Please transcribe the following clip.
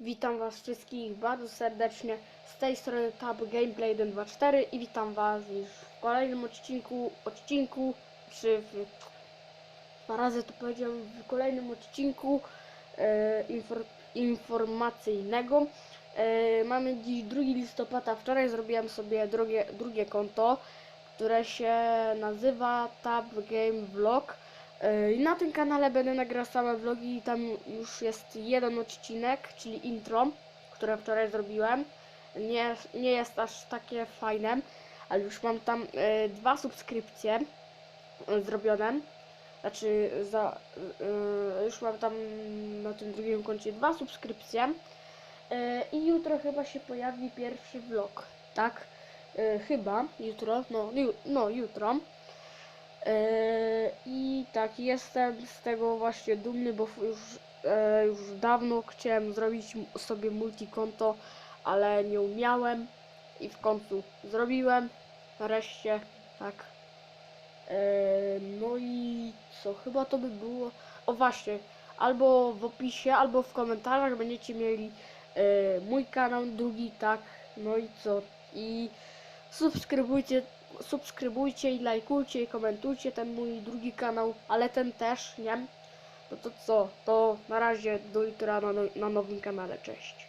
Witam Was wszystkich bardzo serdecznie. Z tej strony Tab Gameplay 124 i witam Was już w kolejnym odcinku, odcinku, czy w, dwa razy to powiedziałem, w kolejnym odcinku e, infor, informacyjnego. E, mamy dziś 2 listopada, wczoraj zrobiłem sobie drugie, drugie konto, które się nazywa Tab Game Vlog. Yy, I na tym kanale będę nagrywał same vlogi i tam już jest jeden odcinek, czyli intro, które wczoraj zrobiłem. Nie, nie jest aż takie fajne, ale już mam tam yy, dwa subskrypcje yy, zrobione. Znaczy, za, yy, już mam tam na tym drugim koncie dwa subskrypcje. Yy, I jutro chyba się pojawi pierwszy vlog, tak? Yy, chyba jutro, no, ju, no jutro. I tak, jestem z tego właśnie dumny, bo już, e, już dawno chciałem zrobić sobie multikonto, ale nie umiałem i w końcu zrobiłem. Nareszcie, tak. E, no i co, chyba to by było. O właśnie, albo w opisie, albo w komentarzach będziecie mieli e, mój kanał drugi, tak. No i co? I subskrybujcie subskrybujcie i lajkujcie i komentujcie ten mój drugi kanał, ale ten też, nie? No to co? To na razie do jutra na, no- na nowym kanale. Cześć.